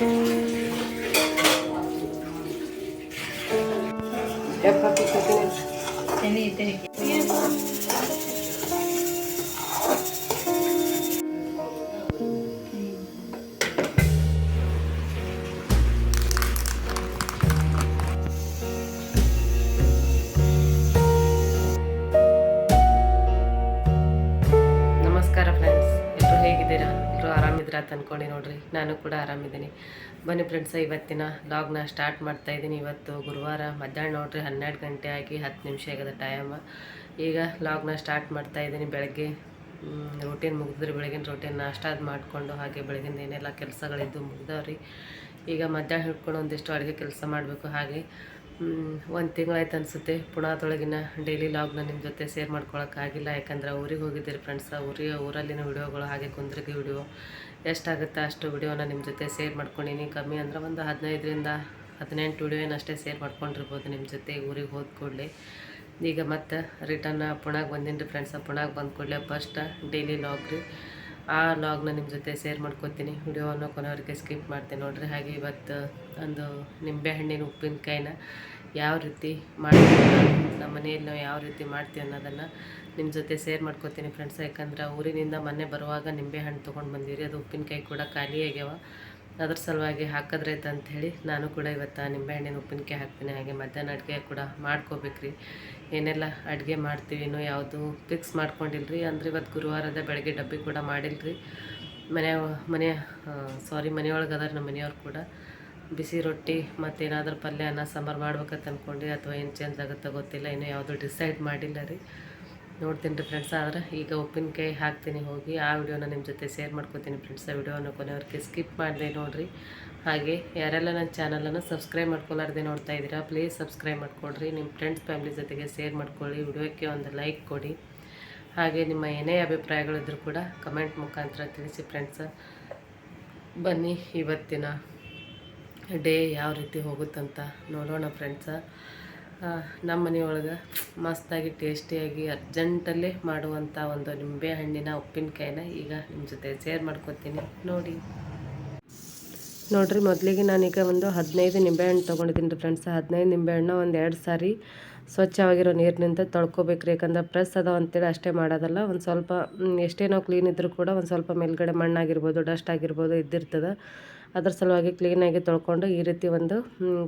Yap kapıyı kapıyı. Seni yetenek. ಅಂತ ನೋಡ್ರಿ. ನಾನು ಕೂಡ ಆರಾಮಿದ್ದೀನಿ. ಬನ್ನಿ ಫ್ರೆಂಡ್ಸ ಇವತ್ತಿನ ಲಾಗ್ನ ಸ್ಟಾರ್ಟ್ ಮಾಡ್ತಾ ಇದ್ದೀನಿ. ಇವತ್ತು ಗುರುವಾರ ಮಧ್ಯಾಹ್ನ ನೋಡ್ರಿ, ಹನ್ನೆರಡು ಗಂಟೆ ಆಗಿ ಹತ್ತು ನಿಮಿಷ ಆಗದ ಟೈಮ್ ಈಗ ಲಾಗ್ನ ಸ್ಟಾರ್ಟ್ ಮಾಡ್ತಾ ಇದ್ದೀನಿ. ಬೆಳಗ್ಗೆ ರೂಟೀನ್ ಮುಗಿದ್ರೆ ಬೆಳಗಿನ ರೂಟೀನ್ ನಾಷ್ಟ ಅದು ಮಾಡಿಕೊಂಡು ಹಾಗೆ ಬೆಳಗಿನ ಏನೆಲ್ಲ ಕೆಲಸಗಳಿದ್ದು ಮುಗ್ದವ್ರಿ. ಈಗ ಮಧ್ಯಾಹ್ನ ಹಿಡ್ಕೊಂಡು ಒಂದಿಷ್ಟು ಅಡುಗೆ ಕೆಲಸ ಮಾಡಬೇಕು. ಹಾಗೆ ಒಂದು ತಿಂಗಳಾಯ್ತು ಅನಿಸುತ್ತೆ ಪುಣಾದೊಳಗಿನ ಡೈಲಿ ಲಾಗ್ನ ನಿಮ್ಮ ಜೊತೆ ಶೇರ್ ಮಾಡ್ಕೊಳಕ್ಕಾಗಿಲ್ಲ ಯಾಕಂದ್ರೆ ಊರಿಗೆ ಹೋಗಿದ್ದೀರಿ ಫ್ರೆಂಡ್ಸ್ ಊರಿಗೆ ಊರಲ್ಲಿನ ವಿಡಿಯೋಗಳು ಹಾಗೆ ಕುಂದ್ರಿಗೆ ವಿಡಿಯೋ. ಎಷ್ಟಾಗುತ್ತೆ ಅಷ್ಟು ವಿಡಿಯೋನ ನಿಮ್ಮ ಜೊತೆ ಶೇರ್ ಮಾಡ್ಕೊಂಡಿನಿ. ಕಮ್ಮಿ ಅಂದ್ರೆ ಒಂದು ಹದಿನೈದರಿಂದ ಹದಿನೆಂಟು ವಿಡಿಯೋ ಏನಷ್ಟೇ ಶೇರ್ ಮಾಡ್ಕೊಂಡಿರ್ಬೋದು ನಿಮ್ಮ ಜೊತೆ ಊರಿಗೆ ಹೋದ ಕೂಡಲೇ. ಈಗ ಮತ್ತೆ ರಿಟರ್ನ್ ಪುಣಾಗೆ ಬಂದೀನಿ ಫ್ರೆಂಡ್ಸ್ ಪುಣಾಗೆ ಬಂದ ಕೂಡಲೇ ಫಸ್ಟ್ ಡೈಲಿ ಲಾಗ್ ರೀ. ಆ ಲಾಗ್ನ ನಿಮ್ಮ ಜೊತೆ ಶೇರ್ ಮಾಡ್ಕೊತೀನಿ. ವಿಡಿಯೋವನ್ನು ಕೊನೆಯವರೆಗೆ ಸ್ಕಿಪ್ ಮಾಡ್ತೀನಿ ನೋಡಿರಿ. ಹಾಗೆ ಇವತ್ತು ಒಂದು ನಿಂಬೆಹಣ್ಣಿನ ಉಪ್ಪಿನಕಾಯಿನ ಯಾವ ರೀತಿ ಮಾಡ್ತೀವಿ ನಮ್ಮ ಮನೆಯಲ್ಲಿ ನಾವು ಯಾವ ರೀತಿ ಮಾಡ್ತೀವಿ ಅನ್ನೋದನ್ನು ನಿಮ್ಮ ಜೊತೆ ಸೇರ್ ಮಾಡ್ಕೊತೀನಿ ಫ್ರೆಂಡ್ಸ್ ಯಾಕಂದ್ರೆ ಊರಿನಿಂದ ಮೊನ್ನೆ ಬರುವಾಗ ನಿಂಬೆಹಣ್ಣು ತೊಗೊಂಡು ಬಂದಿರಿ. ಅದು ಉಪ್ಪಿನಕಾಯಿ ಕೂಡ ಖಾಲಿ ಆಗ್ಯಾವ. ಅದ್ರ ಸಲುವಾಗಿ ಹಾಕಿದ್ರೆ ಅಂತ ಹೇಳಿ ನಾನು ಕೂಡ ಇವತ್ತು ನಿಂಬೆಹಣ್ಣಿನ ಉಪ್ಪಿನಕಾಯಿ ಹಾಕ್ತೀನಿ. ಹಾಗೆ ಮಧ್ಯಾಹ್ನ ಅಡುಗೆ ಕೂಡ ಮಾಡ್ಕೋಬೇಕ್ರಿ. ಏನೆಲ್ಲ ಅಡುಗೆ ಮಾಡ್ತೀವಿ ಇನ್ನೂ ಯಾವುದು ಫಿಕ್ಸ್ ಮಾಡ್ಕೊಂಡಿಲ್ರಿ? ಅಂದ್ರೆ ಇವತ್ತು ಗುರುವಾರದ ಬೆಳಗ್ಗೆ ಡಬ್ಬಿ ಕೂಡ ಮಾಡಿಲ್ರಿ. ಮನೆ ಮನೆ ಸಾರಿ ಮನೆಯೊಳಗೆ ಅದಾರ ನಮ್ಮ ಮನೆಯವ್ರು ಕೂಡ. ಬಿಸಿ ರೊಟ್ಟಿ ಮತ್ತೇನಾದರೂ ಪಲ್ಯ ಅನ್ನ ಸಾಂಬಾರು ಮಾಡ್ಬೇಕಂತ ಅಂದ್ಕೊಂಡು ಅಥವಾ ಏನು ಚೇಂಜ್ ಆಗುತ್ತೋ ಗೊತ್ತಿಲ್ಲ, ಇನ್ನೂ ಯಾವುದೂ ಡಿಸೈಡ್ ಮಾಡಿಲ್ಲ ರೀ. ನೋಡ್ತೀನಿ ರೀ ಫ್ರೆಂಡ್ಸ್ ಆದ್ರೆ ಈಗ ಉಪ್ಪಿನಕಾಯಿ ಹಾಕ್ತೀನಿ ಹೋಗಿ, ಆ ವಿಡಿಯೋನ ನಿಮ್ಮ ಜೊತೆ ಶೇರ್ ಮಾಡ್ಕೋತೀನಿ ಫ್ರೆಂಡ್ಸ್ ಆ ವಿಡಿಯೋನ ಕೊನೆವರೆಗೆ ಸ್ಕಿಪ್ ಮಾಡಿದೆ ನೋಡಿರಿ. ಹಾಗೆ ಯಾರೆಲ್ಲ ನನ್ನ ಚಾನಲನ್ನು ಸಬ್ಸ್ಕ್ರೈಬ್ ಮಾಡ್ಕೊಲಾರ್ದೆ ನೋಡ್ತಾ ಇದ್ದೀರಾ ಪ್ಲೀಸ್ ಸಬ್ಸ್ಕ್ರೈಬ್ ಮಾಡ್ಕೊಳ್ರಿ ನಿಮ್ಮ ಫ್ರೆಂಡ್ಸ್ ಫ್ಯಾಮಿಲಿ ಜೊತೆಗೆ ಶೇರ್ ಮಾಡ್ಕೊಳ್ಳಿ, ವಿಡಿಯೋಕ್ಕೆ ಒಂದು ಲೈಕ್ ಕೊಡಿ. ಹಾಗೆ ನಿಮ್ಮ ಏನೇ ಅಭಿಪ್ರಾಯಗಳಿದ್ರು ಕೂಡ ಕಮೆಂಟ್ ಮುಖಾಂತರ ತಿಳಿಸಿ ಫ್ರೆಂಡ್ಸ್ ಬನ್ನಿ ಇವತ್ತಿನ ಡೇ ಯಾವ ರೀತಿ ಹೋಗುತ್ತಂತ ನೋಡೋಣ ಫ್ರೆಂಡ್ಸ. ನಮ್ಮ ಮನೆಯೊಳಗೆ ಮಸ್ತಾಗಿ ಟೇಸ್ಟಿಯಾಗಿ ಅರ್ಜೆಂಟಲ್ಲೇ ಮಾಡುವಂಥ ಒಂದು ನಿಂಬೆ ಹಣ್ಣಿನ ಉಪ್ಪಿನಕಾಯಿನ ಈಗ ನಿಮ್ಮ ಜೊತೆ ಶೇರ್ ಮಾಡ್ಕೊತೀನಿ. ನೋಡಿ. ನೋಡಿರಿ, ಮೊದಲಿಗೆ ನಾನೀಗ ಒಂದು ಹದಿನೈದು ನಿಂಬೆಹಣ್ಣು ತೊಗೊಂಡಿದ್ದೀನಿ ರೀ ಫ್ರೆಂಡ್ಸ್. ಹದಿನೈದು ನಿಂಬೆಹಣ್ಣು ಒಂದು ಎರಡು ಸಾರಿ ಸ್ವಚ್ಛವಾಗಿರೋ ನೀರಿನಿಂದ ತೊಳ್ಕೊಬೇಕ್ರಿ. ಯಾಕಂದ್ರೆ ಪ್ರೆಸ್ ಅದಾವ ಅಂತೇಳಿ ಅಷ್ಟೇ ಮಾಡೋದಲ್ಲ. ಒಂದು ಸ್ವಲ್ಪ ಎಷ್ಟೇನೋ ಕ್ಲೀನ್ ಇದ್ದರೂ ಕೂಡ ಒಂದು ಸ್ವಲ್ಪ ಮೇಲ್ಗಡೆ ಮಣ್ಣಾಗಿರ್ಬೋದು, ಡಸ್ಟ್ ಆಗಿರ್ಬೋದು ಇದ್ದಿರ್ತದೆ. ಅದ್ರ ಸಲುವಾಗಿ ಕ್ಲೀನಾಗಿ ತೊಳ್ಕೊಂಡು ಈ ರೀತಿ ಒಂದು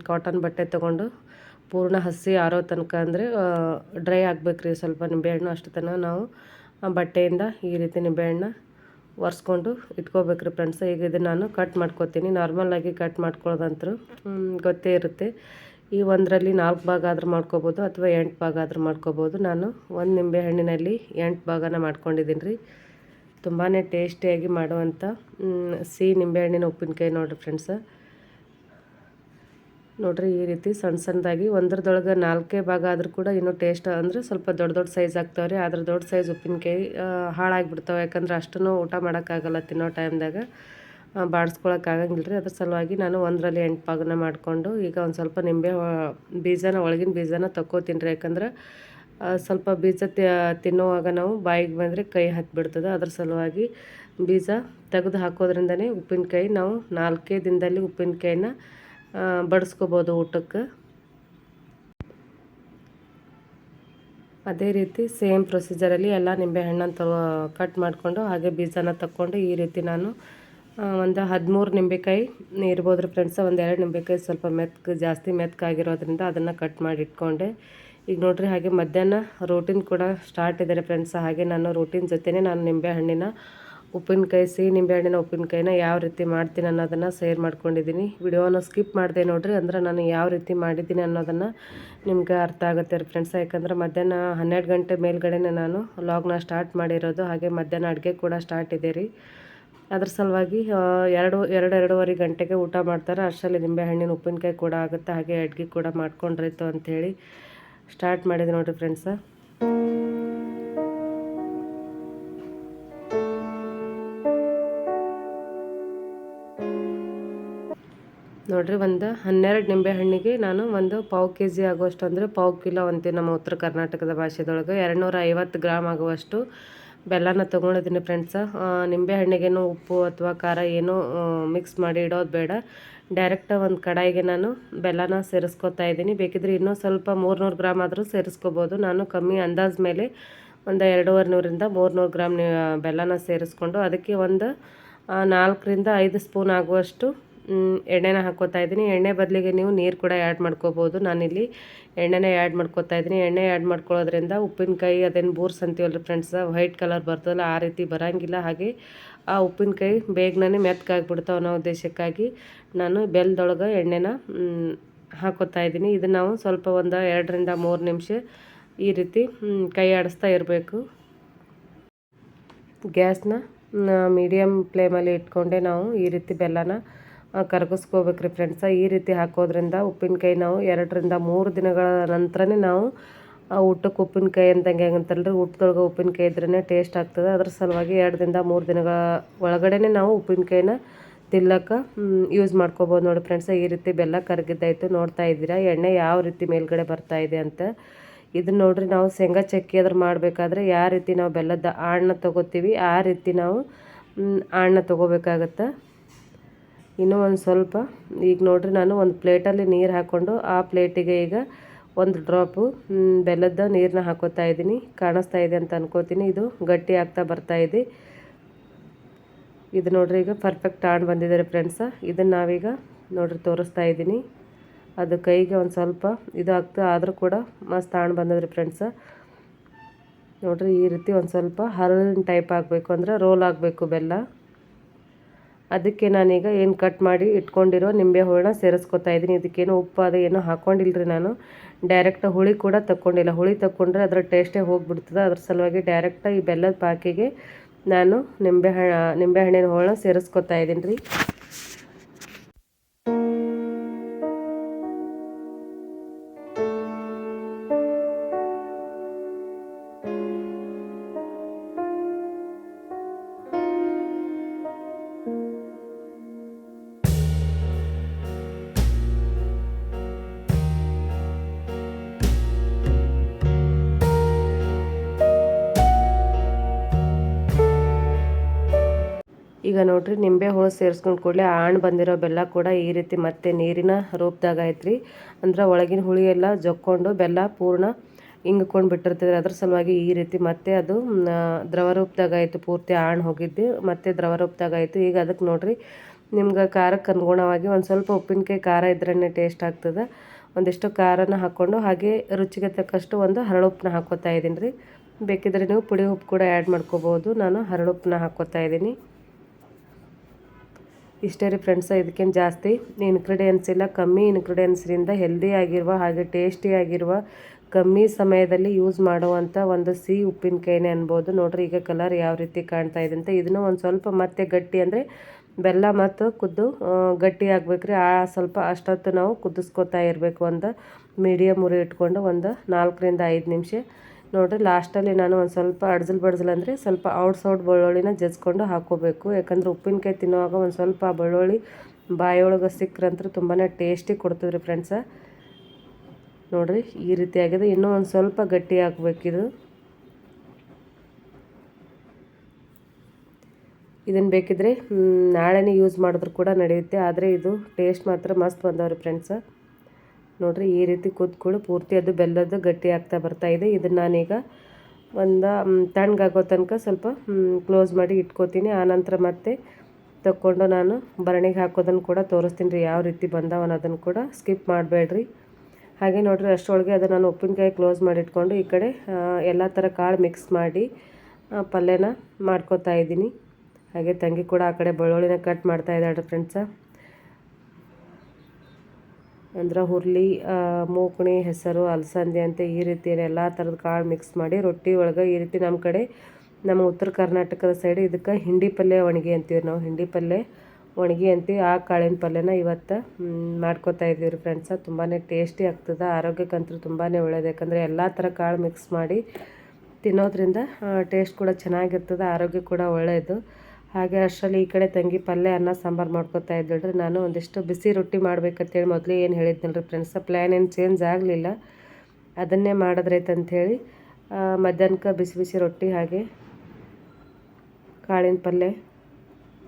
ಕಾಟನ್ ಬಟ್ಟೆ ತೊಗೊಂಡು ಪೂರ್ಣ ಹಸಿ ಆರೋ ತನಕ ಅಂದರೆ ಡ್ರೈ ಆಗಬೇಕ್ರಿ ಸ್ವಲ್ಪ ನಿಂಬೆಹಣ್ಣು ಅಷ್ಟು ತನಕ ನಾವು ಬಟ್ಟೆಯಿಂದ ಈ ರೀತಿ ನಿಂಬೆಹಣ್ಣು ಒರೆಸ್ಕೊಂಡು ಇಟ್ಕೋಬೇಕ್ರಿ ಫ್ರೆಂಡ್ಸ್ ಈಗ ಇದು ನಾನು ಕಟ್ ಮಾಡ್ಕೊತೀನಿ. ನಾರ್ಮಲಾಗಿ ಕಟ್ ಮಾಡ್ಕೊಳ್ಳೋದಂತರೂ ಗೊತ್ತೇ ಇರುತ್ತೆ. ಈ ಒಂದರಲ್ಲಿ ನಾಲ್ಕು ಭಾಗ ಆದರೂ ಮಾಡ್ಕೋಬೋದು ಅಥವಾ ಎಂಟು ಭಾಗ ಆದರೂ ಮಾಡ್ಕೋಬೋದು. ನಾನು ಒಂದು ನಿಂಬೆ ಹಣ್ಣಿನಲ್ಲಿ ಎಂಟು ಭಾಗನ ಮಾಡ್ಕೊಂಡಿದ್ದೀನಿ ರೀ. ತುಂಬಾ ಟೇಸ್ಟಿಯಾಗಿ ಮಾಡುವಂಥ ಸಿಹಿ ನಿಂಬೆಹಣ್ಣಿನ ಉಪ್ಪಿನಕಾಯಿ ನೋಡಿರಿ ಫ್ರೆಂಡ್ಸ ನೋಡ್ರಿ ಈ ರೀತಿ ಸಣ್ಣ ಸಣ್ಣದಾಗಿ ಒಂದ್ರದೊಳಗೆ ನಾಲ್ಕೇ ಭಾಗ ಆದರೂ ಕೂಡ ಇನ್ನೂ ಟೇಸ್ಟ್ ಅಂದರೆ ಸ್ವಲ್ಪ ದೊಡ್ಡ ದೊಡ್ಡ ಸೈಜ್ ಆಗ್ತಾವೆ ರೀ ಆದ್ರೆ ದೊಡ್ಡ ಸೈಜ್ ಉಪ್ಪಿನಕಾಯಿ ಹಾಳಾಗಿಬಿಡ್ತಾವೆ. ಯಾಕಂದ್ರೆ ಅಷ್ಟೂ ಊಟ ಮಾಡೋಕ್ಕಾಗಲ್ಲ ತಿನ್ನೋ ಟೈಮ್ದಾಗ ಬಾಡಿಸ್ಕೊಳಕ್ಕಾಗಂಗಿಲ್ಲ ರೀ ಅದ್ರ ಸಲುವಾಗಿ ನಾನು ಒಂದರಲ್ಲಿ ಎಂಟು ಪಾಗನ ಮಾಡಿಕೊಂಡು ಈಗ ಒಂದು ಸ್ವಲ್ಪ ನಿಂಬೆ ಬೀಜನ, ಒಳಗಿನ ಬೀಜನ ತಕ್ಕೋತೀನಿ ರೀ. ಯಾಕಂದ್ರೆ ಸ್ವಲ್ಪ ಬೀಜ ತಿನ್ನುವಾಗ ನಾವು ಬಾಯಿಗೆ ಬಂದರೆ ಕೈ ಹತ್ತಿಬಿಡ್ತದೆ ಅದ್ರ ಸಲುವಾಗಿ ಬೀಜ ತೆಗೆದು ಹಾಕೋದ್ರಿಂದನೇ ಉಪ್ಪಿನಕಾಯಿ ನಾವು ನಾಲ್ಕೇ ದಿನದಲ್ಲಿ ಉಪ್ಪಿನಕಾಯಿನ ಬಡಿಸ್ಕೋಬೋದು ಊಟಕ್ಕೆ. ಅದೇ ರೀತಿ ಸೇಮ್ ಪ್ರೊಸೀಜರಲ್ಲಿ ಎಲ್ಲ ನಿಂಬೆಹಣ್ಣನ್ನು ತ ಕಟ್ ಮಾಡಿಕೊಂಡು ಹಾಗೆ ಬೀಜನ ತಕ್ಕೊಂಡು ಈ ರೀತಿ ನಾನು ಒಂದು ಹದಿಮೂರು ನಿಂಬೆಕಾಯಿ ಇರ್ಬೋದು ಫ್ರೆಂಡ್ಸ್ ಎರಡು ನಿಂಬೆಕಾಯಿ ಸ್ವಲ್ಪ ಮೆತ್ಕ, ಜಾಸ್ತಿ ಮೆತ್ಕಾಗಿರೋದ್ರಿಂದ ಅದನ್ನು ಕಟ್ ಮಾಡಿ ಇಟ್ಕೊಂಡೆ. ಈಗ ನೋಡ್ರಿ ಹಾಗೆ ಮಧ್ಯಾಹ್ನ ರೋಟಿನ್ ಕೂಡ ಸ್ಟಾರ್ಟ್ ಇದ್ದಾರೆ ಫ್ರೆಂಡ್ಸ್ ಹಾಗೆ ನಾನು ರೋಟಿನ್ ಜೊತೆನೇ ನಾನು ನಿಂಬೆಹಣ್ಣಿನ ಉಪ್ಪಿನಕಾಯಿ, ಸಿಹಿ ನಿಂಬೆಹಣ್ಣಿನ ಉಪ್ಪಿನಕಾಯಿನ ಯಾವ ರೀತಿ ಮಾಡ್ತೀನಿ ಅನ್ನೋದನ್ನು ಶೇರ್ ಮಾಡ್ಕೊಂಡಿದ್ದೀನಿ. ವಿಡಿಯೋನ ಸ್ಕಿಪ್ ಮಾಡಿದೆ ನೋಡ್ರಿ, ಅಂದ್ರೆ ನಾನು ಯಾವ ರೀತಿ ಮಾಡಿದ್ದೀನಿ ಅನ್ನೋದನ್ನು ನಿಮ್ಗೆ ಅರ್ಥ ಆಗುತ್ತೆ ರೀ ಫ್ರೆಂಡ್ಸ್ ಯಾಕಂದ್ರೆ ಮಧ್ಯಾಹ್ನ ಹನ್ನೆರಡು ಗಂಟೆ ಮೇಲ್ಗಡೆನೇ ನಾನು ಲಾಗ್ನ ಸ್ಟಾರ್ಟ್ ಮಾಡಿರೋದು, ಹಾಗೆ ಮಧ್ಯಾಹ್ನ ಅಡುಗೆ ಕೂಡ ಸ್ಟಾರ್ಟ್ ಇದೆ ರೀ. ಅದ್ರ ಸಲುವಾಗಿ ಎರಡು ಎರಡು, ಎರಡೂವರೆ ಗಂಟೆಗೆ ಊಟ ಮಾಡ್ತಾರೆ. ಅಷ್ಟರಲ್ಲಿ ನಿಂಬೆಹಣ್ಣಿನ ಉಪ್ಪಿನಕಾಯಿ ಕೂಡ ಆಗುತ್ತೆ, ಹಾಗೆ ಅಡುಗೆ ಕೂಡ ಮಾಡ್ಕೊಂಡ್ರಿತ್ತು ಅಂಥೇಳಿ ಸ್ಟಾರ್ಟ್ ಮಾಡಿದೆ ನೋಡಿರಿ ಫ್ರೆಂಡ್ಸ ನೋಡಿರಿ ಒಂದು ಹನ್ನೆರಡು ನಿಂಬೆ ಹಣ್ಣಿಗೆ ನಾನು ಒಂದು ಪಾವು ಕೆ ಜಿ ಆಗುವಷ್ಟು, ಅಂದರೆ ಪಾವು ಕಿಲೋ ಅಂತೀವಿ ನಮ್ಮ ಉತ್ತರ ಕರ್ನಾಟಕದ ಭಾಷೆದೊಳಗೆ. ಎರಡುನೂರ ಐವತ್ತು ಗ್ರಾಮ್ ಆಗುವಷ್ಟು ಬೆಲ್ಲನ ತೊಗೊಂಡಿದ್ದೀನಿ ಫ್ರೆಂಡ್ಸ ನಿಂಬೆ ಹಣ್ಣಿಗೇನು ಉಪ್ಪು ಅಥವಾ ಖಾರ ಏನೂ ಮಿಕ್ಸ್ ಮಾಡಿ ಇಡೋದು ಬೇಡ. ಡೈರೆಕ್ಟ್ ಒಂದು ಕಡಾಯಿಗೆ ನಾನು ಬೆಲ್ಲನ ಸೇರಿಸ್ಕೊತಾ ಇದ್ದೀನಿ. ಬೇಕಿದ್ರೆ ಇನ್ನೂ ಸ್ವಲ್ಪ ಮೂರ್ನೂರು ಗ್ರಾಮ್ ಆದರೂ ಸೇರಿಸ್ಕೋಬೋದು. ನಾನು ಕಮ್ಮಿ ಅಂದಾಜು ಮೇಲೆ ಒಂದು ಎರಡೂವರೆ ನೂರಿಂದ ಮೂರ್ನೂರು ಗ್ರಾಮ್ ಬೆಲ್ಲನ ಸೇರಿಸ್ಕೊಂಡು ಅದಕ್ಕೆ ಒಂದು ನಾಲ್ಕರಿಂದ ಐದು ಸ್ಪೂನ್ ಆಗುವಷ್ಟು ಎಣ್ಣೆನ ಹಾಕ್ಕೋತಾ ಇದ್ದೀನಿ. ಎಣ್ಣೆ ಬದಲಿಗೆ ನೀವು ನೀರು ಕೂಡ ಆ್ಯಡ್ ಮಾಡ್ಕೋಬೋದು. ನಾನಿಲ್ಲಿ ಎಣ್ಣೆನೇ ಆ್ಯಡ್ ಮಾಡ್ಕೋತಾ ಇದ್ದೀನಿ. ಎಣ್ಣೆ ಆ್ಯಡ್ ಮಾಡ್ಕೊಳ್ಳೋದ್ರಿಂದ ಉಪ್ಪಿನಕಾಯಿ, ಅದೇನು ಬೂರ್ಸ್ ಅಂತೀವಲ್ಲ ಫ್ರೆಂಡ್ಸ್ ವೈಟ್ ಕಲರ್ ಬರ್ತದಲ್ಲ, ಆ ರೀತಿ ಬರೋಂಗಿಲ್ಲ. ಹಾಗೆ ಆ ಉಪ್ಪಿನಕಾಯಿ ಬೇಗನೆ ಮೆತ್ತಗಾಗ್ಬಿಡ್ತಾವೆ ಅನ್ನೋ ಉದ್ದೇಶಕ್ಕಾಗಿ ನಾನು ಬೆಲ್ಲದೊಳಗೆ ಎಣ್ಣೆನ ಹಾಕೋತಾ ಇದ್ದೀನಿ. ಇದು ನಾವು ಸ್ವಲ್ಪ ಒಂದು ಎರಡರಿಂದ ಮೂರು ನಿಮಿಷ ಈ ರೀತಿ ಕೈ ಆಡಿಸ್ತಾ ಇರಬೇಕು. ಗ್ಯಾಸ್ನ ಮೀಡಿಯಮ್ ಫ್ಲೇಮಲ್ಲಿ ಇಟ್ಕೊಂಡೆ ನಾವು ಈ ರೀತಿ ಬೆಲ್ಲನ ಕರಗಿಸ್ಕೋಬೇಕ್ರಿ ಫ್ರೆಂಡ್ಸ ಈ ರೀತಿ ಹಾಕೋದ್ರಿಂದ ಉಪ್ಪಿನಕಾಯಿ ನಾವು ಎರಡರಿಂದ ಮೂರು ದಿನಗಳ ನಂತರನೇ ನಾವು ಊಟಕ್ಕೆ ಉಪ್ಪಿನಕಾಯಿ ಅಂತಂಗೆ ಹೆಂಗಂತಲ್ರಿ ಊಟದೊಳಗೆ ಉಪ್ಪಿನಕಾಯಿ ಇದ್ರೇ ಟೇಸ್ಟ್ ಆಗ್ತದೆ. ಅದ್ರ ಸಲುವಾಗಿ ಎರಡರಿಂದ ಮೂರು ದಿನಗಳ ಒಳಗಡೆನೇ ನಾವು ಉಪ್ಪಿನಕಾಯಿನ ತಿಲ್ಲಕ್ಕೆ ಯೂಸ್ ಮಾಡ್ಕೋಬೋದು ನೋಡಿ ಫ್ರೆಂಡ್ಸ ಈ ರೀತಿ ಬೆಲ್ಲ ಕರಗಿದ್ದಾಯಿತು. ನೋಡ್ತಾ ಇದ್ದೀರಾ, ಎಣ್ಣೆ ಯಾವ ರೀತಿ ಮೇಲ್ಗಡೆ ಬರ್ತಾ ಇದೆ ಅಂತ. ಇದನ್ನ ನೋಡಿರಿ, ನಾವು ಶೇಂಗಾ ಚಕ್ಕಿ ಅದ್ರ ಮಾಡಬೇಕಾದ್ರೆ ಯಾವ ರೀತಿ ನಾವು ಬೆಲ್ಲದ ಆಣ್ಣ ತೊಗೋತೀವಿ, ಆ ರೀತಿ ನಾವು ಆಣ್ಣ ತೊಗೋಬೇಕಾಗತ್ತೆ. ಇನ್ನೂ ಒಂದು ಸ್ವಲ್ಪ. ಈಗ ನೋಡಿರಿ, ನಾನು ಒಂದು ಪ್ಲೇಟಲ್ಲಿ ನೀರು ಹಾಕ್ಕೊಂಡು ಆ ಪ್ಲೇಟಿಗೆ ಈಗ ಒಂದು ಡ್ರಾಪು ಬೆಲ್ಲದ ನೀರನ್ನ ಹಾಕೋತಾ ಇದ್ದೀನಿ. ಕಾಣಿಸ್ತಾ ಇದೆ ಅಂತ ಅನ್ಕೋತೀನಿ. ಇದು ಗಟ್ಟಿ ಆಗ್ತಾ ಬರ್ತಾ ಇದೆ. ಇದು ನೋಡ್ರಿ, ಈಗ ಪರ್ಫೆಕ್ಟ್ ಆಣ್ ಬಂದಿದ್ದಾರೆ ಫ್ರೆಂಡ್ಸ ಇದನ್ನು ನಾವೀಗ ನೋಡ್ರಿ ತೋರಿಸ್ತಾ ಇದ್ದೀನಿ. ಅದು ಕೈಗೆ ಒಂದು ಸ್ವಲ್ಪ ಇದು ಆಗ್ತಾ ಆದರೂ ಕೂಡ ಮಸ್ತ್ ಆಣ್ ಬಂದದ್ರಿ ಫ್ರೆಂಡ್ಸ ನೋಡ್ರಿ, ಈ ರೀತಿ ಒಂದು ಸ್ವಲ್ಪ ಹರಳಿನ ಟೈಪ್ ಆಗಬೇಕು ಅಂದರೆ ರೋಲ್ ಆಗಬೇಕು ಬೆಲ್ಲ. ಅದಕ್ಕೆ ನಾನೀಗ ಏನು ಕಟ್ ಮಾಡಿ ಇಟ್ಕೊಂಡಿರೋ ನಿಂಬೆ ಹೂಳನ್ನ ಸೇರಿಸ್ಕೊತಾ ಇದ್ದೀನಿ. ಇದಕ್ಕೇನು ಉಪ್ಪು, ಅದು ಏನೂ ಹಾಕ್ಕೊಂಡಿಲ್ಲರಿ ನಾನು. ಡೈರೆಕ್ಟ್ ಹುಳಿ ಕೂಡ ತಕ್ಕೊಂಡಿಲ್ಲ. ಹುಳಿ ತಕ್ಕೊಂಡ್ರೆ ಅದರ ಟೇಸ್ಟೇ ಹೋಗಿಬಿಡ್ತದೆ. ಅದ್ರ ಸಲುವಾಗಿ ಡೈರೆಕ್ಟ್ ಈ ಬೆಲ್ಲದ ಪಾಕಿಗೆ ನಾನು ನಿಂಬೆ ಹಣ್ಣು ನಿಂಬೆಹಣ್ಣಿನ ಹೋಳನ್ನ ಸೇರಿಸ್ಕೊತಾ ಇದ್ದೀನಿ ರೀ. ಈಗ ನೋಡ್ರಿ, ನಿಂಬೆ ಹುಳು ಸೇರಿಸ್ಕೊಂಡು ಕೂಡಲೇ ಆಣ್ ಬಂದಿರೋ ಬೆಲ್ಲ ಕೂಡ ಈ ರೀತಿ ಮತ್ತೆ ನೀರಿನ ರೂಪದಾಗ ಐತ್ರಿ. ಅಂದ್ರೆ ಒಳಗಿನ ಹುಳಿ ಎಲ್ಲ ಜೊಕ್ಕೊಂಡು ಬೆಲ್ಲ ಪೂರ್ಣ ಹಿಂಗ್ಕೊಂಡು ಬಿಟ್ಟಿರ್ತದೆ ಅದ್ರ ಸಲುವಾಗಿ ಈ ರೀತಿ ಮತ್ತೆ ಅದು ದ್ರವ ರೂಪದಾಗ ಆಯಿತು. ಪೂರ್ತಿ ಆಣ್ ಹೋಗಿದ್ದು, ಮತ್ತೆ ದ್ರವ ರೂಪದಾಗ ಆಯಿತು. ಈಗ ಅದಕ್ಕೆ ನೋಡ್ರಿ, ನಿಮ್ಗೆ ಖಾರಕ್ಕೆ ಅನುಗುಣವಾಗಿ ಒಂದು ಸ್ವಲ್ಪ ಉಪ್ಪಿನಕಾಯಿ ಖಾರ ಇದ್ರೇ ಟೇಸ್ಟ್ ಆಗ್ತದೆ. ಒಂದಿಷ್ಟು ಖಾರನ ಹಾಕ್ಕೊಂಡು ಹಾಗೆ ರುಚಿಗೆ ತಕ್ಕಷ್ಟು ಒಂದು ಹರಳುಪ್ಪನ್ನ ಹಾಕ್ಕೋತಾ ಇದ್ದೀನಿ ರೀ ಬೇಕಿದ್ರೆ ನೀವು ಪುಡಿ ಉಪ್ಪು ಕೂಡ ಆ್ಯಡ್ ಮಾಡ್ಕೋಬೋದು. ನಾನು ಹರಳುಪ್ಪನ್ನ ಹಾಕ್ಕೋತಾ ಇದ್ದೀನಿ ಇಷ್ಟೇ ರೀ ಫ್ರೆಂಡ್ಸ, ಇದಕ್ಕೇನು ಜಾಸ್ತಿ ಇನ್ಗ್ರೀಡಿಯೆಂಟ್ಸ್ ಇಲ್ಲ. ಕಮ್ಮಿ ಇನ್ಗ್ರೀಡಿಯೆಂಟ್ಸ್ರಿಂದ ಹೆಲ್ದಿ ಆಗಿರುವ ಹಾಗೆ ಟೇಸ್ಟಿ ಆಗಿರುವ ಕಮ್ಮಿ ಸಮಯದಲ್ಲಿ ಯೂಸ್ ಮಾಡುವಂಥ ಒಂದು ಸಿಹಿ ಉಪ್ಪಿನಕಾಯಿನೇ ಅನ್ಬೋದು. ನೋಡ್ರಿ, ಈಗ ಕಲರ್ ಯಾವ ರೀತಿ ಕಾಣ್ತಾ ಇದೆ ಅಂತ. ಇದನ್ನು ಒಂದು ಸ್ವಲ್ಪ ಮತ್ತೆ ಗಟ್ಟಿ ಅಂದರೆ ಬೆಲ್ಲ ಮತ್ತು ಕುದ್ದು ಗಟ್ಟಿ ಗಟ್ಟಿ ರೀ ಆ ಸ್ವಲ್ಪ ಅಷ್ಟೊತ್ತು ನಾವು ಕುದಿಸ್ಕೊತಾ ಇರಬೇಕು. ಒಂದು ಮೀಡಿಯಮ್ ಉರಿ ಇಟ್ಕೊಂಡು ಒಂದು ನಾಲ್ಕರಿಂದ ಐದು ನಿಮಿಷ ನೋಡ್ರಿ ಲಾಸ್ಟಲ್ಲಿ ನಾನು ಒಂದು ಸ್ವಲ್ಪ ಅಡ್ಜಲ್ ಬಡ್ಜಲ್ ಅಂದರೆ ಸ್ವಲ್ಪ ಔಟ್ ಸೌಟ್ ಬೆಳ್ಳುಳ್ಳಿನ ಜಜ್ಕೊಂಡು ಹಾಕೋಬೇಕು. ಯಾಕಂದರೆ ಉಪ್ಪಿನಕಾಯಿ ತಿನ್ನುವಾಗ ಒಂದು ಸ್ವಲ್ಪ ಬೆಳ್ಳುಳ್ಳಿ ಬಾಯೊಳಗೆ ಸಿಕ್ಕ್ರಂತೂ ತುಂಬಾ ಟೇಸ್ಟಿ ಕೊಡ್ತದ್ರಿ ಫ್ರೆಂಡ್ಸ ನೋಡಿರಿ, ಈ ರೀತಿ ಆಗಿದೆ. ಇನ್ನೂ ಒಂದು ಸ್ವಲ್ಪ ಗಟ್ಟಿ ಹಾಕ್ಬೇಕಿದು ಇದನ್ನು ಬೇಕಿದ್ರೆ ನಾಳೆನೇ ಯೂಸ್ ಮಾಡಿದ್ರು ಕೂಡ ನಡೆಯುತ್ತೆ. ಆದರೆ ಇದು ಟೇಸ್ಟ್ ಮಾತ್ರ ಮಸ್ತ್ ಬಂದವ್ರಿ ಫ್ರೆಂಡ್ಸ ನೋಡ್ರಿ ಈ ರೀತಿ ಕೂತ್ಕೊಳ್ಳಿ. ಪೂರ್ತಿ ಅದು ಬೆಲ್ಲದ್ದು ಗಟ್ಟಿ ಆಗ್ತಾ ಬರ್ತಾ ಇದೆ. ಇದನ್ನು ನಾನೀಗ ಒಂದು ತಣ್ಣಗಾಗೋ ತನಕ ಸ್ವಲ್ಪ ಕ್ಲೋಸ್ ಮಾಡಿ ಇಟ್ಕೋತೀನಿ. ಆನಂತರ ಮತ್ತೆ ತಕ್ಕೊಂಡು ನಾನು ಬರಣಿಗೆ ಹಾಕೋದನ್ನು ಕೂಡ ತೋರಿಸ್ತೀನಿ ರೀ. ಯಾವ ರೀತಿ ಬಂದಾವ ಅನ್ನೋದನ್ನು ಕೂಡ ಸ್ಕಿಪ್ ಮಾಡಬೇಡ್ರಿ. ಹಾಗೆ ನೋಡಿರಿ ಅಷ್ಟರೊಳಗೆ ಅದು ನಾನು ಉಪ್ಪಿನಕಾಯಿ ಕ್ಲೋಸ್ ಮಾಡಿ ಇಟ್ಕೊಂಡು ಈ ಕಡೆ ಎಲ್ಲ ಥರ ಕಾಳು ಮಿಕ್ಸ್ ಮಾಡಿ ಪಲ್ಯನ ಮಾಡ್ಕೊತಾ ಇದ್ದೀನಿ. ಹಾಗೆ ತಂಗಿ ಕೂಡ ಆ ಕಡೆ ಬೆಳ್ಳುಳ್ಳಿನ ಕಟ್ ಮಾಡ್ತಾ ಇದ್ದಾಳೆ ಫ್ರೆಂಡ್ಸ ಅಂದ್ರೆ ಹುರ್ಲಿ ಮೂಕಣಿ, ಹೆಸರು, ಅಲಸಂದಿ ಅಂತ ಈ ರೀತಿ ಎಲ್ಲ ಥರದ ಕಾಳು ಮಿಕ್ಸ್ ಮಾಡಿ ರೊಟ್ಟಿ ಒಳಗೆ ಈ ರೀತಿ ನಮ್ಮ ಕಡೆ, ನಮ್ಮ ಉತ್ತರ ಕರ್ನಾಟಕದ ಸೈಡ್ ಇದಕ್ಕೆ ಹಿಂಡಿ ಪಲ್ಯ ಒಣಗಿ ಅಂತೀವಿ ನಾವು. ಹಿಂಡಿ ಪಲ್ಯ ಒಣಗಿ ಅಂತೀವಿ. ಆ ಕಾಳಿನ ಪಲ್ಯನ ಇವತ್ತು ಮಾಡ್ಕೋತಾ ಮಾಡ್ಕೊತಾ ಇದ್ದೀವಿ ರೀ ಫ್ರೆಂಡ್ಸ ತುಂಬಾ ಟೇಸ್ಟಿ ಆಗ್ತದೆ. ಆರೋಗ್ಯಕ್ಕಂತೂ ತುಂಬಾ ಒಳ್ಳೇದು. ಯಾಕಂದರೆ ಎಲ್ಲ ಥರ ಕಾಳು ಮಿಕ್ಸ್ ಮಾಡಿ ತಿನ್ನೋದ್ರಿಂದ ಟೇಸ್ಟ್ ಕೂಡ ಚೆನ್ನಾಗಿರ್ತದೆ, ಆರೋಗ್ಯ ಕೂಡ ಒಳ್ಳೆಯದು ಹಾಗೆ ಅಷ್ಟರಲ್ಲಿ ಈ ಕಡೆ ತಂಗಿ ಪಲ್ಯ, ಅನ್ನ, ಸಾಂಬಾರು ಮಾಡ್ಕೊತಾ ಇದ್ದಳ್ರಿ ನಾನು ಒಂದಿಷ್ಟು ಬಿಸಿ ರೊಟ್ಟಿ ಮಾಡ್ಬೇಕಂತೇಳಿ ಮೊದಲು ಏನು ಹೇಳಿದ್ನಲ್ರಿ ಫ್ರೆಂಡ್ಸ್ ಪ್ಲ್ಯಾನ್ ಏನು ಚೇಂಜ್ ಆಗಲಿಲ್ಲ. ಅದನ್ನೇ ಮಾಡಿದ್ರೈತೆ ಅಂಥೇಳಿ ಮಧ್ಯಾಹ್ನಕ್ಕೆ ಬಿಸಿ ಬಿಸಿ ರೊಟ್ಟಿ ಹಾಗೆ ಕಾಳಿನ ಪಲ್ಯ,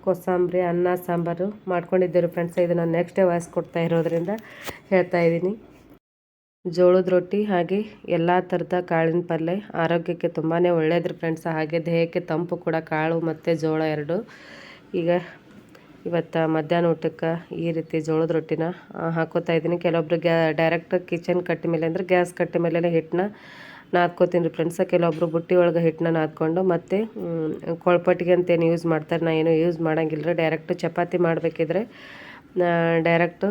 ಕೋಸಂಬರಿ, ಅನ್ನ, ಸಾಂಬಾರು ಮಾಡ್ಕೊಂಡಿದ್ದೇವೆ ಫ್ರೆಂಡ್ಸ್ ಇದು ನಾನು ನೆಕ್ಸ್ಟ್ ಡೇ ವಾಯ್ಸ್ ಕೊಡ್ತಾ ಇರೋದ್ರಿಂದ ಹೇಳ್ತಾ ಇದ್ದೀನಿ. ಜೋಳದ ರೊಟ್ಟಿ ಹಾಗೆ ಎಲ್ಲ ಥರದ ಕಾಳಿನ ಪಲ್ಯ ಆರೋಗ್ಯಕ್ಕೆ ತುಂಬಾ ಒಳ್ಳೆಯದು ಫ್ರೆಂಡ್ಸ್ ಹಾಗೆ ದೇಹಕ್ಕೆ ತಂಪು ಕೂಡ ಕಾಳು ಮತ್ತು ಜೋಳ ಎರಡು. ಈಗ ಇವತ್ತು ಮಧ್ಯಾಹ್ನ ಊಟಕ್ಕೆ ಈ ರೀತಿ ಜೋಳದ ರೊಟ್ಟಿನ ಹಾಕೋತಾ ಇದ್ದೀನಿ. ಕೆಲವೊಬ್ರು ಗ್ಯಾ ಡೈರೆಕ್ಟ್ ಕಿಚನ್ ಕಟ್ಟಿ ಮೇಲೆ ಅಂದರೆ ಗ್ಯಾಸ್ ಕಟ್ಟಿ ಮೇಲೆ ಹಿಟ್ಟನ್ನ ನಾದ್ಕೋತೀನಿ ರೀ ಫ್ರೆಂಡ್ಸ ಕೆಲವೊಬ್ರು ಬುಟ್ಟಿ ಒಳಗೆ ಹಿಟ್ಟನ್ನ ನಾದ್ಕೊಂಡು ಮತ್ತು ಕೊಳ್ಪಟ್ಟಿಗೆ ಅಂತೇನು ಯೂಸ್ ಮಾಡ್ತಾರೆ. ನಾ ಏನು ಯೂಸ್ ಮಾಡೋಂಗಿಲ್ಲ ಡೈರೆಕ್ಟ್ ಚಪಾತಿ ಮಾಡಬೇಕಿದ್ರೆ ಡೈರೆಕ್ಟು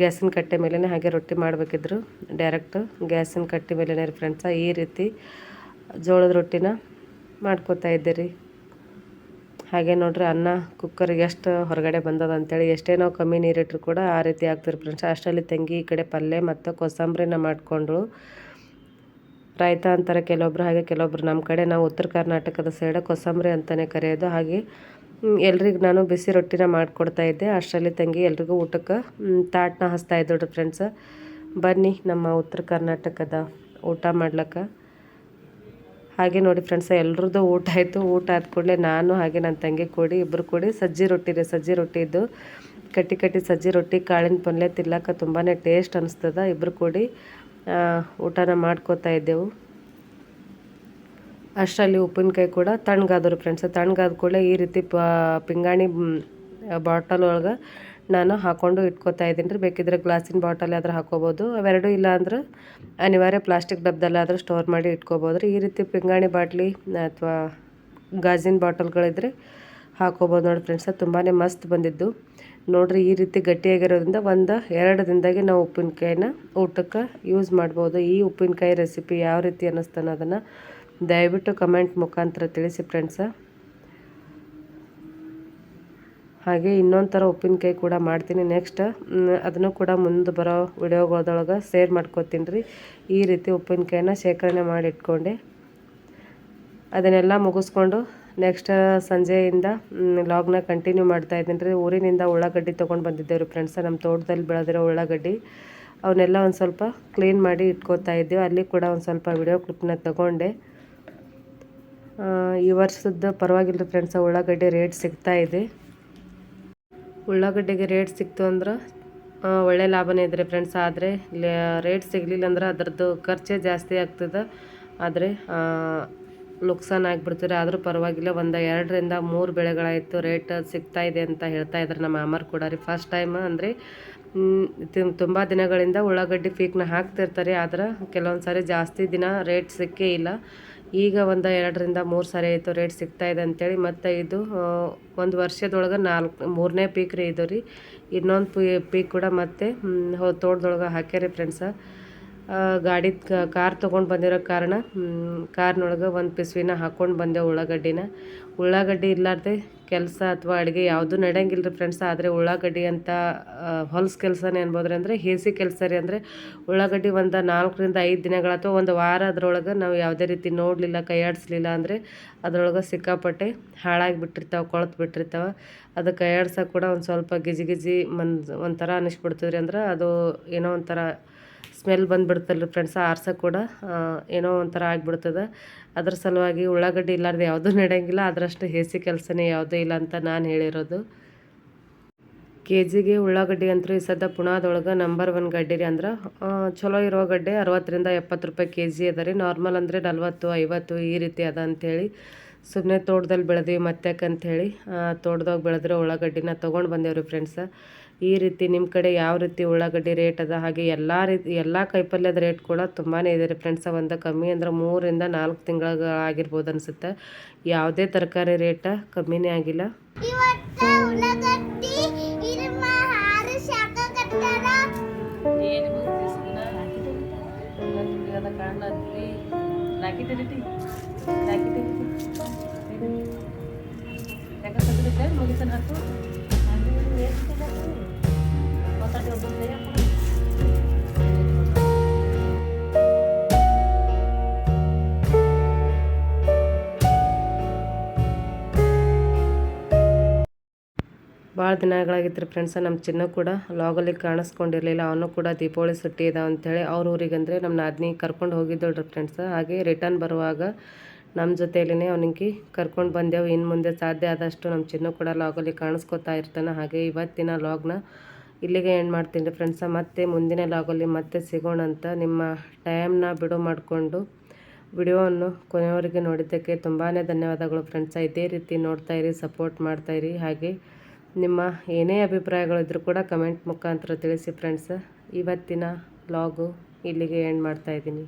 ಗ್ಯಾಸಿನ ಕಟ್ಟೆ ಮೇಲೇ ಹಾಗೆ ರೊಟ್ಟಿ ಮಾಡಬೇಕಿದ್ರು. ಡೈರೆಕ್ಟ್, ಗ್ಯಾಸಿನ ಕಟ್ಟೆ ಮೇಲೇ ರೀ ಫ್ರೆಂಡ್ಸ ಈ ರೀತಿ ಜೋಳದ ರೊಟ್ಟಿನ ಮಾಡ್ಕೋತಾ ಇದ್ದೆ ರೀ ಹಾಗೆ ನೋಡ್ರಿ ಅನ್ನ ಕುಕ್ಕರ್ಗೆ ಎಷ್ಟು ಹೊರಗಡೆ ಬಂದದ ಅಂತೇಳಿ ಎಷ್ಟೇ ನಾವು ಕಮ್ಮಿ ನೀರಿಟ್ಟರು ಕೂಡ ಆ ರೀತಿ ಆಗ್ತಿರಿ ಫ್ರೆಂಡ್ಸ್ ಅಷ್ಟರಲ್ಲಿ ತಂಗಿ, ಈ ಕಡೆ ಪಲ್ಯ ಮತ್ತು ಕೋಸಂಬರಿನ ಮಾಡಿಕೊಂಡ್ರು. ರಾಯ್ತ ಅಂತಾರೆ ಕೆಲವೊಬ್ರು, ಹಾಗೆ ಕೆಲವೊಬ್ರು. ನಮ್ಮ ಕಡೆ ನಾವು ಉತ್ತರ ಕರ್ನಾಟಕದ ಸೈಡ್ ಕೋಸಂಬರಿ ಅಂತಲೇ ಕರೆಯೋದು. ಹಾಗೆ ಎಲ್ರಿಗೂ ನಾನು ಬಿಸಿ ರೊಟ್ಟಿನ ಮಾಡಿಕೊಡ್ತಾ ಇದ್ದೆ. ಅಷ್ಟರಲ್ಲಿ ತಂಗಿ ಎಲ್ರಿಗೂ ಊಟಕ್ಕೆ ತಾಟ್ನ ತಾಟ್ನ ಹಚ್ತಾ ಇದ್ದಳು ಫ್ರೆಂಡ್ಸ್ ಬನ್ನಿ ನಮ್ಮ ಉತ್ತರ ಕರ್ನಾಟಕದ ಊಟ ಮಾಡ್ಲಿಕ್ಕೆ. ಹಾಗೆ ನೋಡಿ ಫ್ರೆಂಡ್ಸ್ ಎಲ್ರದ್ದು ಊಟ ಆಯಿತು. ಊಟ ಆದ ಕೂಡಲೇ ನಾನು ಹಾಗೆ ನನ್ನ ತಂಗಿ ಕೂಡಿ ಇಬ್ಬರು ಕೂಡಿ ಸಜ್ಜಿ ರೊಟ್ಟಿ ರೀ, ಸಜ್ಜಿ ರೊಟ್ಟಿ ಇದ್ದು. ಕಟ್ಟಿ ಕಟ್ಟಿ ಸಜ್ಜಿ ರೊಟ್ಟಿ, ಕಾಳಿನ ಪಲ್ಯ ತಿನ್ನಕ್ಕೆ ತುಂಬಾ ಟೇಸ್ಟ್ ಅನಿಸ್ತದ. ಇಬ್ಬರು ಕೂಡಿ ಊಟನ ಮಾಡ್ಕೋತಾ ಇದ್ದೆವು. ಅಷ್ಟರಲ್ಲಿ ಉಪ್ಪಿನಕಾಯಿ ಕೂಡ ತಣ್ಣಗಾದ್ರು ಫ್ರೆಂಡ್ಸ್ ತಣ್ಣಗಾದ ಕೂಡಲೇ ಈ ರೀತಿ ಪಿಂಗಾಣಿ ಬಾಟಲ್ ಒಳಗೆ ನಾನು ಹಾಕ್ಕೊಂಡು ಇಟ್ಕೋತಾ ಇದ್ದೀನಿ ರೀ. ಬೇಕಿದ್ರೆ ಗ್ಲಾಸಿನ ಬಾಟಲ್ ಆದ್ರೆ ಹಾಕೋಬೋದು ಅವೆರಡೂ ಇಲ್ಲ ಅಂದ್ರೆ ಅನಿವಾರ್ಯ ಪ್ಲಾಸ್ಟಿಕ್ ಡಬ್ದಲ್ಲಾದರೂ ಸ್ಟೋರ್ ಮಾಡಿ ಇಟ್ಕೋಬೋದು ರೀ. ಈ ರೀತಿ ಪಿಂಗಾಣಿ ಬಾಟ್ಲಿ ಅಥವಾ ಗಾಜಿನ ಬಾಟಲ್ಗಳಿದ್ರೆ ಹಾಕೋಬೋದು ನೋಡಿ ಫ್ರೆಂಡ್ಸ್ ತುಂಬಾ ಮಸ್ತ್ ಬಂದಿದ್ದು. ನೋಡಿರಿ ಈ ರೀತಿ ಗಟ್ಟಿಯಾಗಿರೋದ್ರಿಂದ ಒಂದು ಎರಡು ದಿನದಾಗೆ ನಾವು ಉಪ್ಪಿನಕಾಯಿನ ಊಟಕ್ಕೆ ಯೂಸ್ ಮಾಡ್ಬೋದು. ಈ ಉಪ್ಪಿನಕಾಯಿ ರೆಸಿಪಿ ಯಾವ ರೀತಿ ಅನ್ನಿಸ್ತಾನೆ ಅನ್ನೋದನ್ನು ದಯವಿಟ್ಟು ಕಮೆಂಟ್ ಮುಖಾಂತರ ತಿಳಿಸಿ ಫ್ರೆಂಡ್ಸ ಹಾಗೆ ಇನ್ನೊಂದು ಥರ ಉಪ್ಪಿನಕಾಯಿ ಕೂಡ ಮಾಡ್ತೀನಿ. ನೆಕ್ಸ್ಟ್ ಅದನ್ನು ಕೂಡ ಮುಂದೆ ಬರೋ ವಿಡಿಯೋಗಳದೊಳಗೆ ಶೇರ್ ಮಾಡ್ಕೊತೀನಿ ರೀ. ಈ ರೀತಿ ಉಪ್ಪಿನಕಾಯಿನ ಶೇಖರಣೆ ಮಾಡಿ ಇಟ್ಕೊಂಡೆ. ಅದನ್ನೆಲ್ಲ ಮುಗಿಸ್ಕೊಂಡು ನೆಕ್ಸ್ಟ್ ಸಂಜೆಯಿಂದ ಲಾಗ್ನ ಕಂಟಿನ್ಯೂ ಮಾಡ್ತಾ ಇದ್ದೀನಿ ರೀ. ಊರಿನಿಂದ ಉಳ್ಳಾಗಡ್ಡಿ ತೊಗೊಂಡು ಬಂದಿದ್ದೇವೆ ರೀ ಫ್ರೆಂಡ್ಸ ನಮ್ಮ ತೋಟದಲ್ಲಿ ಬೆಳೆದಿರೋ ಉಳ್ಳಾಗಡ್ಡಿ, ಅವನ್ನೆಲ್ಲ ಒಂದು ಸ್ವಲ್ಪ ಕ್ಲೀನ್ ಮಾಡಿ ಇಟ್ಕೋತಾ ಇದ್ದೀವಿ. ಅಲ್ಲಿ ಕೂಡ ಒಂದು ಸ್ವಲ್ಪ ವಿಡಿಯೋ ಕ್ಲಿಪ್ನ ತಗೊಂಡೆ. ಈ ವರ್ಷದ ಪರವಾಗಿಲ್ಲ ಫ್ರೆಂಡ್ಸ್ ಉಳ್ಳಾಗಡ್ಡೆ ರೇಟ್ ಸಿಗ್ತಾ ಇದೆ. ಉಳ್ಳಾಗಡ್ಡೆಗೆ ರೇಟ್ ಸಿಕ್ತು ಅಂದ್ರೆ ಒಳ್ಳೆ ಲಾಭನೇ ಇದ್ರೆ ಫ್ರೆಂಡ್ಸ್ ಆದರೆ ರೇಟ್ ಸಿಗಲಿಲ್ಲ ಅಂದ್ರೆ ಅದರದ್ದು ಖರ್ಚೇ ಜಾಸ್ತಿ ಆಗ್ತದೆ. ಆದರೆ ನುಕ್ಸಾನ್ ಆಗಿಬಿಡ್ತಾರೆ ಆದರೂ ಪರವಾಗಿಲ್ಲ, ಒಂದು ಎರಡರಿಂದ ಮೂರು ಬೆಳೆಗಳಾಯಿತು ರೇಟ್ ಸಿಗ್ತಾ ಇದೆ ಅಂತ ಹೇಳ್ತಾ ಇದ್ದಾರೆ ನಮ್ಮ ಅಮರ್ ಕೂಡ ರೀ. ಫಸ್ಟ್ ಟೈಮ್ ಅಂದರೆ ತುಂಬ ದಿನಗಳಿಂದ ಉಳ್ಳಾಗಡ್ಡೆ ಪೀಕ್ನ ಹಾಕ್ತಿರ್ತಾರೆ, ಆದ್ರೆ ಕೆಲವೊಂದು ಸಾರಿ ಜಾಸ್ತಿ ದಿನ ರೇಟ್ ಸಿಕ್ಕೇ ಇಲ್ಲ. ಈಗ ಒಂದು ಎರಡರಿಂದ ಮೂರು ಸಾರಿ ಆಯಿತು ರೇಟ್ ಸಿಗ್ತಾ ಇದೆ ಅಂತೇಳಿ ಮತ್ತು ಇದು ಒಂದು ವರ್ಷದೊಳಗೆ ನಾಲ್ಕು, ಮೂರನೇ ಪೀಕ್ ರೀ ಇದು ರೀ. ಇನ್ನೊಂದು ಪೀಕ್ ಕೂಡ ಮತ್ತೆ ತೋಟದೊಳಗೆ ಹಾಕ್ಯಾರಿ ಫ್ರೆಂಡ್ಸ ಗಾಡಿ ಕಾರ್ ತೊಗೊಂಡು ಬಂದಿರೋ ಕಾರಣ ಕಾರ್ನೊಳಗೆ ಒಂದು ಪಿಸ್ವಿನ ಹಾಕ್ಕೊಂಡು ಬಂದೆ ಉಳ್ಳಾಗಡ್ಡಿನ. ಉಳ್ಳಾಗಡ್ಡಿ ಇಲ್ಲಾರ್ದೆ ಕೆಲಸ ಅಥವಾ ಅಡುಗೆ ಯಾವುದೂ ನಡೆಯಂಗಿಲ್ಲ ರೀ ಫ್ರೆಂಡ್ಸ್, ಆದರೆ ಉಳ್ಳಾಗಡ್ಡಿ ಅಂತ ಹೊಲ್ಸ್ ಕೆಲಸನೇ ಅನ್ಬೋದ್ರಿ ಅಂದರೆ, ಹೇಸಿ ಕೆಲಸ ರೀ ಅಂದರೆ, ಉಳ್ಳಾಗಡ್ಡಿ ಒಂದು ನಾಲ್ಕರಿಂದ ಐದು ದಿನಗಳ ಅಥವಾ ಒಂದು ವಾರ ಅದರೊಳಗೆ ನಾವು ಯಾವುದೇ ರೀತಿ ನೋಡಲಿಲ್ಲ, ಕೈಯಾಡಿಸ್ಲಿಲ್ಲ ಅಂದರೆ, ಅದರೊಳಗೆ ಸಿಕ್ಕಾಪಟ್ಟೆ ಹಾಳಾಗಿ ಬಿಟ್ಟಿರ್ತಾವೆ ಕೊಳತು ಬಿಟ್ಟಿರ್ತಾವೆ ಅದು ಕೈಯಾಡ್ಸೋಕೆ ಕೂಡ ಒಂದು ಸ್ವಲ್ಪ ಗಿಜಿ ಗಿಜಿ ಮನ್ ಒಂಥರ ಅನ್ನಿಸ್ಬಿಡ್ತದ್ರಿ ಅಂದ್ರೆ, ಅದು ಏನೋ ಒಂಥರ ಸ್ಮೆಲ್ ಬಂದುಬಿಡ್ತಲ್ಲ ಫ್ರೆಂಡ್ಸ್ ಆರ್ಸ ಕೂಡ ಏನೋ ಒಂಥರ ಆಗಿಬಿಡ್ತದೆ. ಅದ್ರ ಸಲುವಾಗಿ ಉಳ್ಳಾಗಡ್ಡಿ ಇಲ್ಲಾರ್ದು ಯಾವುದೂ ನಡೆಯಂಗಿಲ್ಲ ಅದರಷ್ಟು ಹೇಸಿ ಕೆಲಸನೇ ಯಾವುದೂ ಇಲ್ಲ ಅಂತ ನಾನು ಹೇಳಿರೋದು. ಕೆ ಜಿಗೆ ಉಳ್ಳಾಗಡ್ಡಿ ಅಂತೂ ಈ ಸದ್ಯ ಪುಣಾದೊಳಗೆ ನಂಬರ್ ಒನ್ ಗಡ್ಡೆ ರೀ ಅಂದ್ರೆ ಚಲೋ ಇರೋ ಗಡ್ಡೆ ಅರವತ್ತರಿಂದ ಎಪ್ಪತ್ತು ರೂಪಾಯಿ ಕೆ ಜಿ ಅದ ರೀ. ನಾರ್ಮಲ್ ಅಂದರೆ ನಲ್ವತ್ತು, ಐವತ್ತು ಈ ರೀತಿ ಅದ ಅಂಥೇಳಿ ಸುಮ್ಮನೆ ತೋಟದಲ್ಲಿ ಬೆಳೆದೀವಿ ಮತ್ತ್ಯಾಕೆ ಅಂಥೇಳಿ ತೋಟದಾಗ ಬೆಳೆದ್ರೆ ಉಳ್ಳಾಗಡ್ಡಿನ ತೊಗೊಂಡು ಬಂದೇವ್ರಿ ಫ್ರೆಂಡ್ಸ ಈ ರೀತಿ ನಿಮ್ಮ ಕಡೆ ಯಾವ ರೀತಿ ಉಳ್ಳಾಗಡ್ಡಿ ರೇಟ್ ಅದ? ಹಾಗೆ ಎಲ್ಲ ರೀತಿ ಎಲ್ಲ ಕಾಯಿಪಲ್ಯದ ರೇಟ್ ಕೂಡ ತುಂಬಾ ಇದೆ ರೀ ಫ್ರೆಂಡ್ಸ ಒಂದು ಕಮ್ಮಿ ಅಂದ್ರೆ ಮೂರಿಂದ ನಾಲ್ಕು ತಿಂಗಳಾಗಿರ್ಬೋದು ಅನಿಸುತ್ತೆ. ಯಾವುದೇ ತರಕಾರಿ ರೇಟ ಕಮ್ಮಿನೇ ಆಗಿಲ್ಲ. ಇವತ್ತ ಶಾಖಕತ್ತಾರ ಭಾಳ ದಿನಗಳಾಗಿತ್ತು ಫ್ರೆಂಡ್ಸ ನಮ್ಮ ಚಿನ್ನ ಕೂಡ ಲಾಗಲ್ಲಿ ಕಾಣಿಸ್ಕೊಂಡಿರಲಿಲ್ಲ, ಅವನು ಕೂಡ ದೀಪಾವಳಿ ಸುಟ್ಟಿ ಇದಾವೆ ಅಂಥೇಳಿ ಅವ್ರ ಊರಿಗೆ ಅಂದರೆ ನಮ್ಮ ನಾದಿನಿ ಕರ್ಕೊಂಡು ಹೋಗಿದ್ದಳು ರೀ ಫ್ರೆಂಡ್ಸ ಹಾಗೆ ರಿಟರ್ನ್ ಬರುವಾಗ ನಮ್ಮ ಜೊತೆಯಲ್ಲೇ ಅವನಿಗೆ ಕರ್ಕೊಂಡು ಬಂದೆವು. ಇನ್ನು ಮುಂದೆ ಸಾಧ್ಯ ಆದಷ್ಟು ನಮ್ಮ ಚಿನ್ನ ಕೂಡ ಲಾಗಲ್ಲಿ ಕಾಣಿಸ್ಕೊತಾ ಇರ್ತಾನೆ. ಹಾಗೆ ಇವತ್ತಿನ ಲಾಗ್ನ ಇಲ್ಲಿಗೆ ಎಂಡ್ ಮಾಡ್ತೀನಿ ಫ್ರೆಂಡ್ಸ ಮತ್ತೆ ಮುಂದಿನ ಲಾಗಲ್ಲಿ ಮತ್ತೆ ಸಿಗೋಣ ಅಂತ ನಿಮ್ಮ ಟೈಮ್ನ ಬಿಡು ಮಾಡಿಕೊಂಡು ವಿಡಿಯೋವನ್ನು ಕೊನೆಯವರೆಗೆ ನೋಡಿದ್ದಕ್ಕೆ ತುಂಬಾ ಧನ್ಯವಾದಗಳು ಫ್ರೆಂಡ್ಸ ಇದೇ ರೀತಿ ನೋಡ್ತಾ ಇರಿ ಸಪೋರ್ಟ್ ಮಾಡ್ತಾ ಇರಿ. ಹಾಗೆ ನಿಮ್ಮ ಏನೇ ಅಭಿಪ್ರಾಯಗಳಿದ್ರೂ ಕೂಡ ಕಮೆಂಟ್ ಮುಖಾಂತರ ತಿಳಿಸಿ ಫ್ರೆಂಡ್ಸ ಇವತ್ತಿನ ಲಾಗು ಇಲ್ಲಿಗೆ ಎಂಡ್ ಮಾಡ್ತಾ ಇದ್ದೀನಿ.